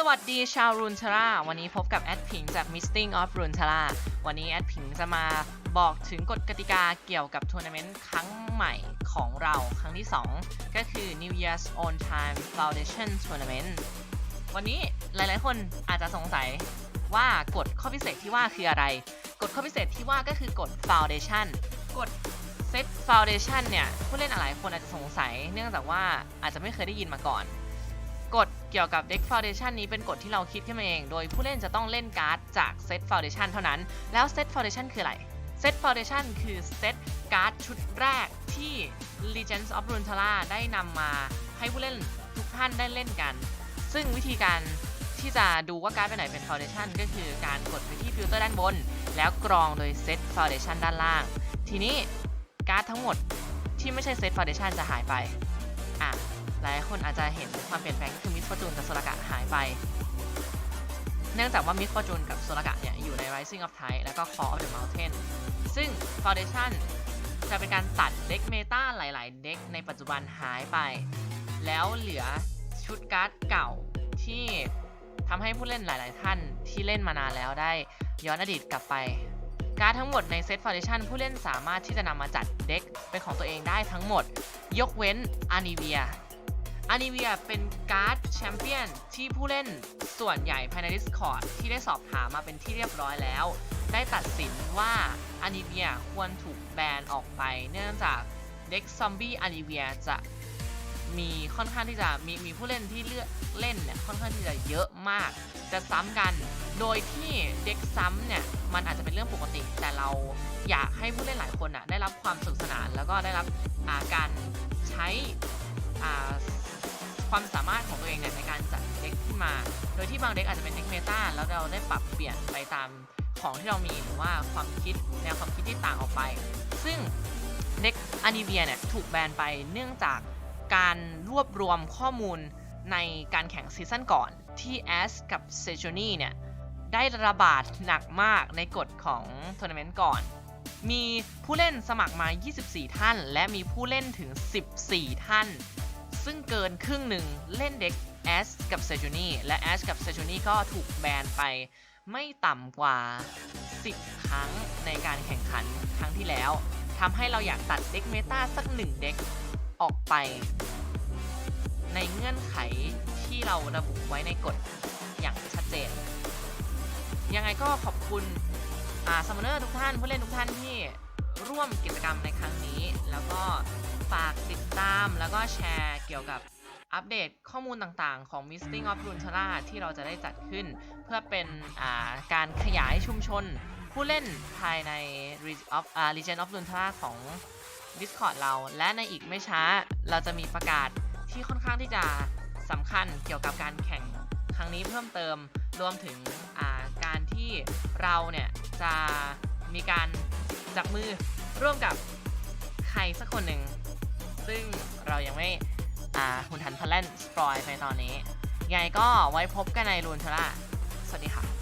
สวัสดีชาวรุนชาร่าวันนี้พบกับแอดพิงจาก Misting of รุนชาร่าวันนี้แอดพิงจะมาบอกถึงกฎกติกาเกี่ยวกับทัวร์นาเมนต์ครั้งใหม่ของเราครั้งที่ 2 ก็คือ New Year's On Time Foundation Tournament วันนี้หลายๆ คนอาจจะสงสัยว่ากฎข้อพิเศษที่ว่าคืออะไร กฎข้อพิเศษที่ว่าก็คือกฎ Foundation กฎ Set Foundation เนี่ยผู้เล่นหลายคนอาจจะสงสัย เนื่องจากว่าอาจจะไม่เคยได้ยินมาก่อน กฎเกี่ยวกับ Deck Foundation นี้เป็นกฎที่เราคิดขึ้นมาเอง โดยผู้เล่นจะต้องเล่นการ์ดจาก Set Foundation เท่านั้น แล้ว Set Foundation คืออะไร Set Foundation คือเซตการ์ดชุดแรกที่ Legends of Runeterra ได้นำมาให้ผู้เล่นทุกท่านได้เล่นกัน ซึ่งวิธีการที่จะดูว่าการ์ดไปไหนเป็น Foundation ก็คือการกดไปที่ฟิลเตอร์ด้านบน แล้วกรองโดย Set Foundation ด้านล่าง ทีนี้การ์ดทั้งหมดที่ไม่ใช่ Set Foundation จะหายไป อะหลายคนอาจจะเห็นความเปลี่ยนแปลงก็คือมิสฟอร์จูนกับโซลกะหายไป เนื่องจากว่ามิสฟอร์จูนกับโซลกะเนี่ยอยู่ใน Rising of Tide แล้วก็ Call of the Mountain ซึ่ง Foundation จะเป็นการตัดเด็กเมตาหลาย ๆ เด็กในปัจจุบันหายไป แล้วเหลือชุดการ์ดเก่าที่ทำให้ผู้เล่นหลาย ๆ ท่านที่เล่นมานานแล้วได้ย้อนอดีตกลับไป การ์ดทั้งหมดในเซต Foundation ผู้เล่นสามารถที่จะนำมาจัดเด็กเป็นของตัวเองได้ทั้งหมด ยกเว้นอานิเวียอานิเวียเป็นการ์ดแชมเปี้ยนที่ผู้เล่นส่วนใหญ่ภายใน Discord ที่ได้สอบถามมาเป็นที่เรียบร้อยแล้ว ได้ตัดสินว่าอานิเวียควรถูกแบนออกไป เนื่องจากเด็กซอมบี้อานิเวียจะมีค่อนข้างที่จะมีมีผู้เล่นที่เลือกเล่นเนี่ยค่อนข้างที่จะเยอะมาก จะซ้ำกัน โดยที่เด็กซ้ำเนี่ยมันอาจจะเป็นเรื่องปกติ แต่เราอยากให้ผู้เล่นหลายคนอะได้รับความสนุกสนาน แล้วก็ได้รับาการใช้ความสามารถของตัวเองเนี่ยในการจัดเด็กขึ้นมา โดยที่บางเด็กอาจจะเป็นเด็กเมตาแล้วเราได้ปรับเปลี่ยนไปตามของที่เรามีหรือว่าความคิดแนวความคิดที่ต่างออกไป ซึ่งเด็กอนิเวียเนี่ยถูกแบนไปเนื่องจากการรวบรวมข้อมูลในการแข่งซีซั่นก่อนที่แอสกับเซจูนี่เนี่ย ได้ระบาดหนักมากในกฎของทัวร์นาเมนต์ก่อน มีผู้เล่นสมัครมา 24 ท่าน และมีผู้เล่นถึง 14 ท่าน ซึ่งเกินครึ่งหนึ่งเล่นเด็กแอสกับเซจูนี่และแอสกับเซจูนี่ก็ถูกแบนไปไม่ต่ำกว่า 10 ครั้งในการแข่งขันครั้งที่แล้วทำให้เราอยากตัดเด็กเมตาสักหนึ่งเด็กออกไป ในเงื่อนไขที่เราระบุไว้ในกฎอย่างชัดเจน ไงก็ขอบคุณอ่าซัมอนเนอร์ทุกท่านผู้เล่นทุกท่านที่ร่วมกิจกรรมในครั้งนี้ แล้วก็ฝากติดตามแล้วก็แชร์เกี่ยวกับอัปเดตข้อมูลต่างๆ ของ Misting of Runeterra ที่เราจะได้จัดขึ้น เพื่อเป็นาการขยายชุมชน ผู้เล่นภายใน Re- of อ่า Legend of Runeterra ของ Discord เรา และในอีกไม่ช้าเราจะมีประกาศที่ค่อนข้างที่จะสำคัญเกี่ยวกับการแข่งครั้งนี้เพิ่มเติมรวมถึง ที่เราเนี่ยจะมีการจับมือร่วมกับใครสักคนหนึ่ง ซึ่งเรายังไม่หุนหันพลันสปอยไปตอนนี้ยังไงก็ไว้พบกันในรูนเทล่าสวัสดีค่ะ